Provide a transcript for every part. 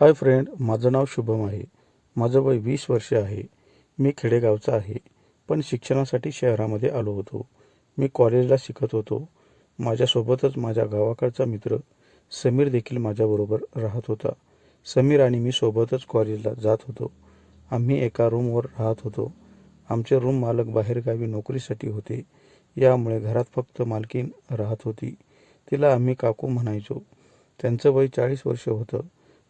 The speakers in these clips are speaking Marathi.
हाय फ्रेंड माझं नाव शुभम आहे. माझं वय वीस वर्ष आहे. मी खेडेगावचा आहे पण शिक्षणासाठी शहरामध्ये आलो होतो. मी कॉलेजला शिकत होतो. माझ्यासोबतच माझ्या गावाकडचा मित्र समीर देखील माझ्याबरोबर राहत होता. समीर आणि मी सोबतच कॉलेजला जात होतो. आम्ही एका रूमवर राहत होतो. आमचे रूम मालक बाहेरगावी नोकरीसाठी होते. यामुळे घरात फक्त मालकीन राहत होती. तिला आम्ही काकू म्हणायचो. त्यांचं वय चाळीस वर्ष होतं.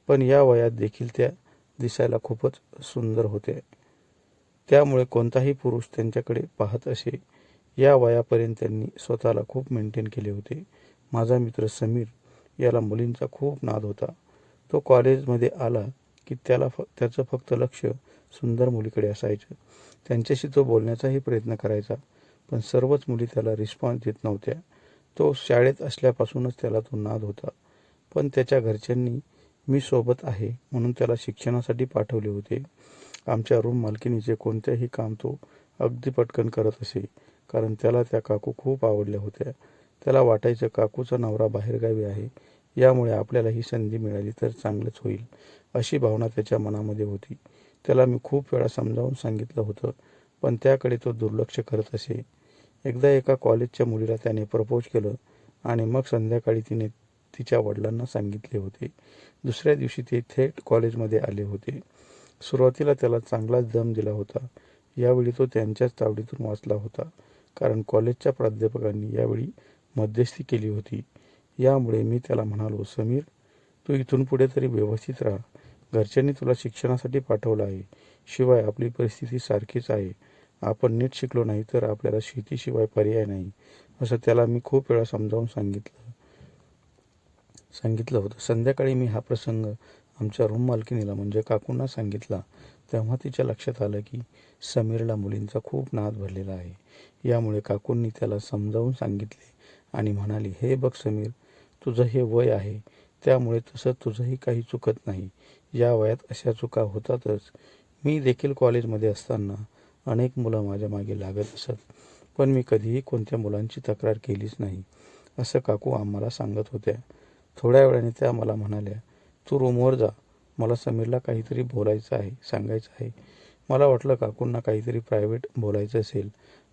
पण या वयात देखील त्या दिसायला खूपच सुंदर होत्या त्यामुळे कोणताही पुरुष त्यांच्याकडे पाहत असे या वयापर्यंत त्यांनी स्वतःला खूप मेंटेन केले होते. माझा मित्र समीर याला मुलींचा खूप नाद होता. तो कॉलेजमध्ये आला की त्याला फ त्याचं फक्त लक्ष सुंदर मुलीकडे असायचं. त्यांच्याशी तो बोलण्याचाही प्रयत्न करायचा पण सर्वच मुली त्याला रिस्पॉन्स देत नव्हत्या. तो शाळेत असल्यापासूनच त्याला तो नाद होता. पण त्याच्या घरच्यांनी मी सोबत आहे म्हणून त्याला शिक्षणासाठी पाठवले होते. आमच्या रूम मालकिनीचे कोणतेही काम तो अगदी पटकन करत असे कारण त्याला त्या काकू खूप आवडल्या होत्या. त्याला वाटायचं काकूचा नवरा बाहेरगावी आहे यामुळे आपल्याला ही संधी मिळाली तर चांगलंच होईल अशी भावना त्याच्या मनामध्ये होती. त्याला मी खूप वेळा समजावून सांगितलं होतं पण त्याकडे तो दुर्लक्ष करत असे. एकदा एका कॉलेजच्या मुलीला त्याने प्रपोज केलं आणि मग संध्याकाळी तिने तिच्या वडिलांना सांगितले होते. दुसऱ्या दिवशी ते थेट कॉलेजमध्ये आले होते. सुरुवातीला त्याला चांगलाच दम दिला होता. यावेळी तो त्यांच्याच तावडीतून वाचला होता. कारण कॉलेजच्या प्राध्यापकांनी यावेळी मध्यस्थी केली होती. यामुळे मी त्याला म्हणालो समीर तू इथून पुढे तरी व्यवस्थित राहा. घरच्यांनी तुला शिक्षणासाठी पाठवलं आहे. शिवाय आपली परिस्थिती सारखीच आहे. आपण नीट शिकलो नाही तर आपल्याला शेतीशिवाय पर्याय नाही. असं त्याला मी खूप वेळा समजावून सांगितलं. सांगितलं होतं. संध्याकाळी मी हा प्रसंग आमच्या रूम मालकिनीला म्हणजे काकूंना सांगितला. तेव्हा तिच्या लक्षात आलं की समीरला मुलींचा खूप नाद भरलेला आहे. यामुळे काकूंनी त्याला समजावून सांगितले आणि म्हणाली हे बघ समीर तुझं हे वय आहे. त्यामुळे तसं तुझंही काही चुकत नाही. या वयात अशा चुका होतातच. मी देखील कॉलेजमध्ये असताना अनेक मुलं माझ्या मागे लागत असत पण मी कधीही कोणत्या मुलांची तक्रार केलीच नाही असं काकू आम्हाला सांगत होत्या. थोड्या वेळाने त्या मला म्हणाल्या तू रूमवर जा. मला समीरला काहीतरी बोलायचं आहे सांगायचं आहे. मला वाटलं काकूंना काहीतरी प्रायव्हेट बोलायचं असेल.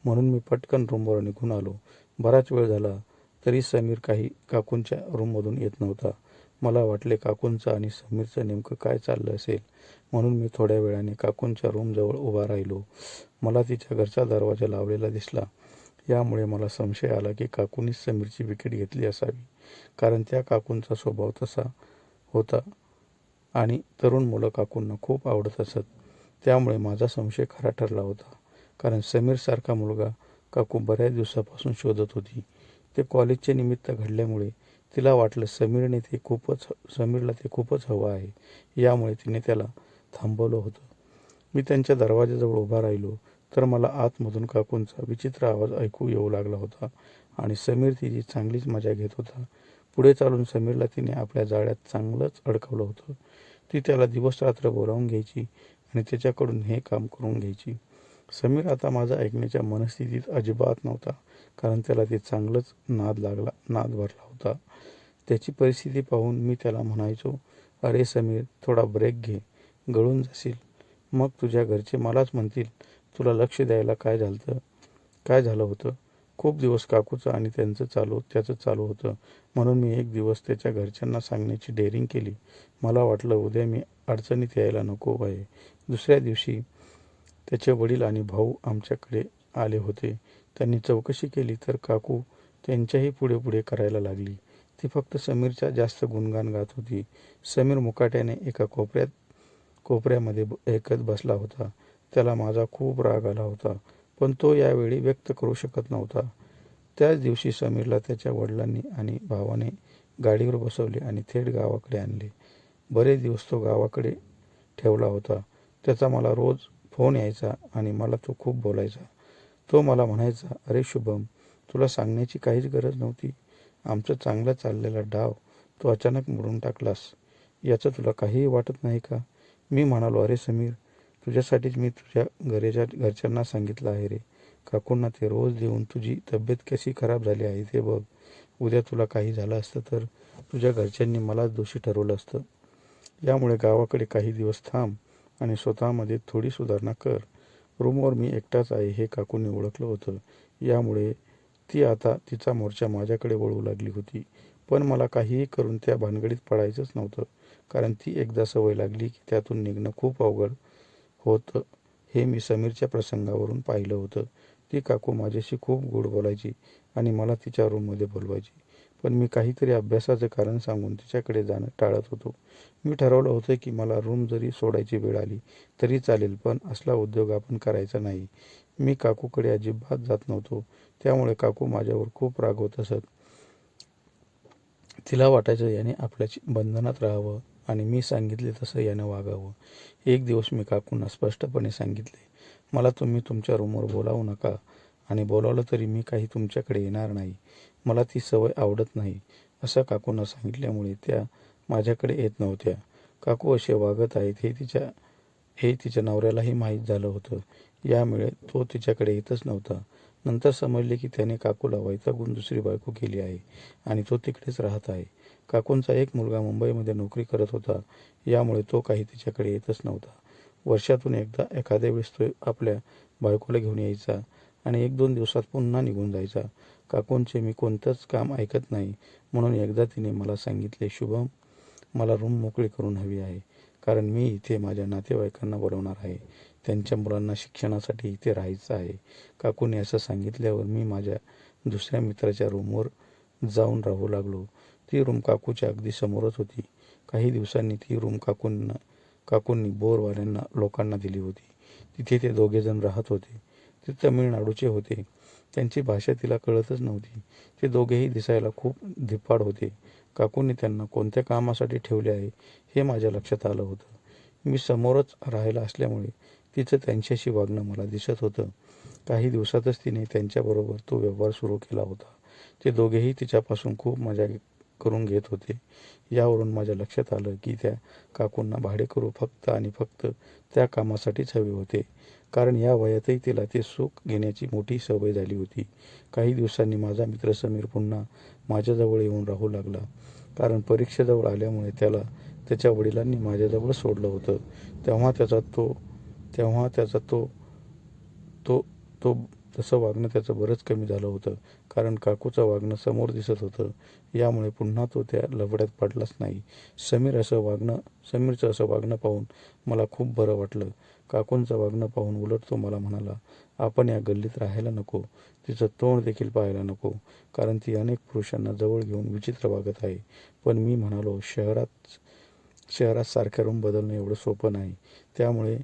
म्हणून मी पटकन रूमवर निघून आलो. बराच वेळ झाला तरी समीर काही काकूंच्या रूममधून येत नव्हता. मला वाटले काकूंचं आणि समीरचं नेमकं काय चाललं असेल. म्हणून मी थोड्या वेळाने काकूंच्या रूमजवळ उभा राहिलो. मला तिच्या घरचा दरवाजा लावलेला दिसला. यामुळे मला संशय आला की काकूंनीच समीरची विकेट घेतली असावी. कारण त्या काकूंचा स्वभाव तसा होता. आणि तरुण मुलं काकूंना खूप आवडत असत. त्यामुळे माझा संशय खरा ठरला होता. कारण समीरसारखा मुलगा काकू बऱ्याच दिवसापासून शोधत होती. ते कॉलेजचे निमित्त घडल्यामुळे तिला वाटलं समीरने ते खूपच समीरला ते खूपच हवं आहे. यामुळे तिने त्याला थांबवलं होतं. मी त्यांच्या दरवाजाजवळ उभा राहिलो. तर मला आतमधून काकूंचा विचित्र आवाज ऐकू येऊ लागला होता आणि समीर तिची चांगलीच मजा घेत होता. पुढे चालून समीरला तिने आपल्या जाळ्यात चांगलंच अडकवलं होतं. ती त्याला दिवस रात्र बोलावून घ्यायची आणि त्याच्याकडून हे काम करून घ्यायची. समीर आता माझा ऐकण्याच्या मनस्थितीत अजिबात नव्हता कारण त्याला ते चांगलंच नाद लागला नाद भरला होता. त्याची परिस्थिती पाहून मी त्याला म्हणायचो अरे समीर थोडा ब्रेक घे. गळून जाशील. मग तुझ्या घरचे मलाच म्हणतील तुला लक्ष द्यायला काय झालं काय झालं होतं? खूप दिवस काकूचं आणि त्यांचं चालू त्याचं चालू होतं. म्हणून मी एक दिवस त्याच्या घरच्यांना सांगण्याची डेअरिंग केली. मला वाटलं उद्या मी अडचणीत यायला नको आहे दुसऱ्या दिवशी त्याचे वडील आणि भाऊ आमच्याकडे आले होते. त्यांनी चौकशी केली तर काकू त्यांच्याही पुढे पुढे करायला लागली. ती फक्त समीरच्या जास्त गुणगान गात होती. समीर मुकाट्याने एका कोपऱ्यात कोपऱ्यामध्ये ऐकत बसला होता. त्याला माझा खूप राग आला होता पण तो यावेळी व्यक्त करू शकत नव्हता. त्याच दिवशी समीरला त्याच्या वडिलांनी आणि भावाने गाडीवर बसवले आणि थेट गावाकडे आणले. बरेच दिवस तो गावाकडे ठेवला होता. त्याचा मला रोज फोन यायचा आणि मला तो खूप बोलायचा. तो मला म्हणायचा अरे शुभम तुला सांगण्याची काहीच गरज नव्हती. आमचं चांगला चाललेला डाव तू अचानक मोडून टाकलास. याचं तुला काहीही वाटत नाही का? मी म्हणालो अरे समीर तुझ्यासाठीच मी तुझ्या घरेच्या घरच्यांना सांगितलं आहे रे. काकूंना ते रोज देऊन तुझी तब्येत कशी खराब झाली आहे ते बघ. उद्या तुला काही झालं असतं तर तुझ्या घरच्यांनी मलाच दोषी ठरवलं असतं. यामुळे गावाकडे काही दिवस थांब आणि स्वतःमध्ये थोडी सुधारणा कर. रूमवर मी एकटाच आहे हे काकूंनी ओळखलं होतं. यामुळे ती आता तिचा मोर्चा माझ्याकडे वळू लागली होती. पण मला काहीही करून त्या भानगडीत पडायचंच नव्हतं. कारण ती एकदा सवय लागली की त्यातून निघणं खूप अवघड होतं. हे मी समीरच्या प्रसंगावरून पाहिलं होतं. ती काकू माझ्याशी खूप गोड बोलायची आणि मला तिच्या रूममध्ये बोलवायची. पण मी काहीतरी अभ्यासाचं कारण सांगून तिच्याकडे जाणं टाळत होतो. मी ठरवलं होतं की मला रूम जरी सोडायची वेळ आली तरी चालेल पण असला उद्योग आपण करायचा नाही. मी काकूकडे अजिबात जात नव्हतो. त्यामुळे काकू माझ्यावर खूप रागवत असत. तिला वाटायचं याने आपल्याची बंधनात राहावं. आणि मी सांगितले तसं यानं वागावं. एक दिवस मी काकूंना स्पष्टपणे सांगितले मला तुम्ही तुमच्या रूमवर बोलावू नका आणि बोलावलं तरी मी काही तुमच्याकडे येणार नाही. मला ती सवय आवडत नाही. असं काकूंना सांगितल्यामुळे त्या माझ्याकडे येत नव्हत्या. काकू असे वागत आहेत हे तिच्या हे तिच्या नवऱ्यालाही माहीत झालं होतं. यामुळे तो तिच्याकडे येतच नव्हता. नंतर समजले की त्याने काकूला वैतागून दुसरी बायको केली आहे आणि तो तिकडेच राहत आहे. काकूंचा एक मुलगा मुंबईमध्ये नोकरी करत होता. यामुळे तो काही तिच्याकडे येतच नव्हता. वर्षातून एकदा एखाद्या वेळेस तो आपल्या बायकोला घेऊन यायचा आणि एक दोन दिवसात पुन्हा निघून जायचा. काकूंचे मी कोणतंच काम ऐकत नाही म्हणून एकदा तिने मला सांगितले शुभम मला रूम मोकळी करून हवी आहे कारण मी इथे माझ्या नातेवाईकांना बोलवणार आहे. त्यांच्या मुलांना शिक्षणासाठी इथे राहायचं आहे. काकूने असं सांगितल्यावर मी माझ्या दुसऱ्या मित्राच्या रूमवर जाऊन राहू लागलो. ती रूम काकूच्या अगदी समोरच होती. काही दिवसांनी ती रूम काकूंना काकूंनी बोरवाल्यांना लोकांना दिली होती. तिथे ते दोघेजण राहत होते. ते तमिळनाडूचे होते. त्यांची भाषा तिला कळतच नव्हती. ते दोघेही दिसायला खूप धिप्पाड होते. काकूंनी त्यांना कोणत्या कामासाठी ठेवले आहे हे माझ्या लक्षात आलं होतं. मी समोरच राहायला असल्यामुळे तिचं त्यांच्याशी वागणं मला दिसत होतं. काही दिवसातच तिने त्यांच्याबरोबर तो व्यवहार सुरू केला होता. ते दोघेही तिच्यापासून खूप मजा करून घेत होते. यावरून माझ्या लक्षात आलं की त्या काकूंना भाडेकरू फक्त आणि फक्त त्या कामासाठीच हवे होते. कारण या वयातही तिला ते सुख घेण्याची मोठी सवय झाली होती. काही दिवसांनी माझा मित्र समीर पुन्हा माझ्याजवळ येऊन राहू लागला. कारण परीक्षेजवळ आल्यामुळे त्याला त्याच्या वडिलांनी माझ्याजवळ सोडलं होतं. तेव्हा त्याचा तो तेव्हा त्याचा तो तो तो तसं वागणं त्याचं बरंच कमी झालं होतं. कारण काकूचं वागणं समोर दिसत होतं. यामुळे पुन्हा तो त्या लफड्यात पडलाच नाही. समीर असं वागणं समीरचं असं वागणं पाहून मला खूप बरं वाटलं. काकूंचं वागणं पाहून उलट तो मला म्हणाला आपण या गल्लीत राहायला नको. तिचं तोंड देखील पाहायला नको. कारण ती अनेक पुरुषांना जवळ घेऊन विचित्र वागत आहे. पण मी म्हणालो शहरात शहरात सारख्या रूम बदलणं एवढं सोपं नाही. त्यामुळे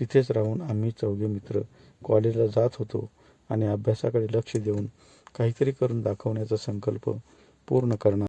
तिथेच राहून आम्ही चौघे मित्र कॉलेजला जात होतो. आणि अभ्यासाकडे लक्ष देऊन काहीतरी करून दाखवण्याचा संकल्प पूर्ण करणार.